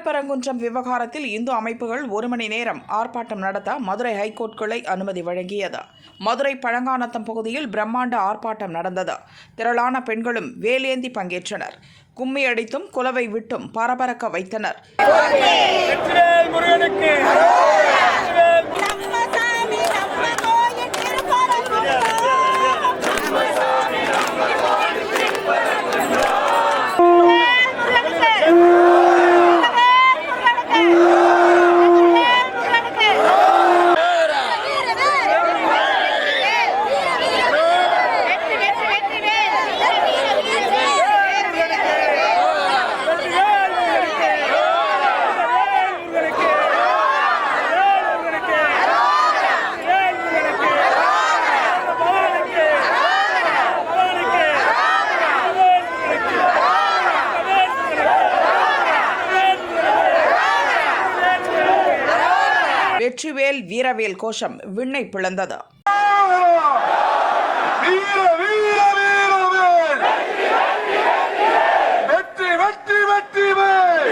திருப்பரங்குன்றம் விவகாரத்தில் இந்து அமைப்புகள் ஒரு மணி நேரம் ஆர்ப்பாட்டம் நடத்த மதுரை ஹைகோர்ட் கிளை அனுமதி வழங்கியது. மதுரை பழங்கானத்தம் பகுதியில் பிரம்மாண்ட ஆர்ப்பாட்டம் நடந்தது. திரளான பெண்களும் வேலேந்தி பங்கேற்றனர். கும்மி அடித்தும் குலவை விட்டும் பரபரக்க வைத்தனர். வெற்றிவேல் வீரவேல் கோஷம் விண்ணை பிளந்தது வீர வீர வீரவேல் வெற்றி வெற்றி வெற்றி வேல்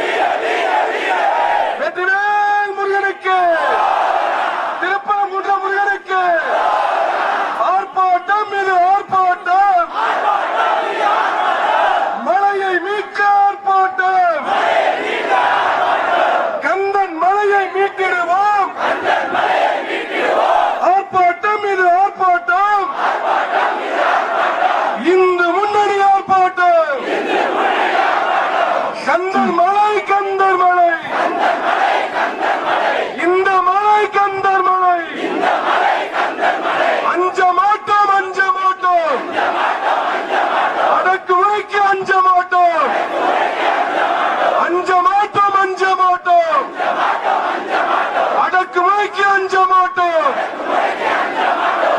வெற்றிவேல் முருகனுக்கு திருப்பரங்குன்ற முருகனுக்கு ஆர்ப்பாட்டம் இது ஆர்ப்பாட்டம் மலையை மீட்க ஆர்ப்பாட்டம் கந்தன் மலையை மீட்டிடுவோம் ஆர்ப்பாட்டம் இது ஆர்ப்பாட்டம் இந்து முன்னணி ஆர்ப்பாட்டம் கந்தர் மலை கந்தர் மலை. இந்த மலை கந்தர் மலை. அஞ்ச மாட்டோம் அஞ்ச மாட்டோம். அடக்கு உரைக்கு அஞ்ச மாட்டோம். அஞ்ச மாட்டோம் அஞ்ச மாட்டோம். அடக்கு உரைக்கு அஞ்ச மாட்டோம்.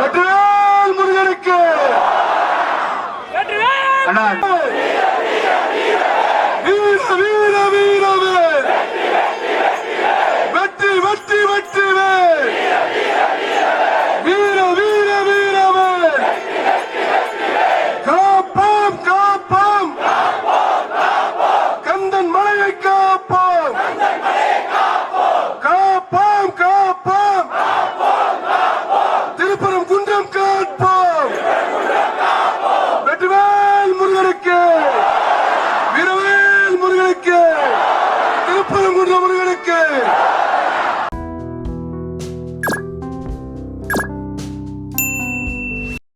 வெற்றிவேல் முருகனுக்கு.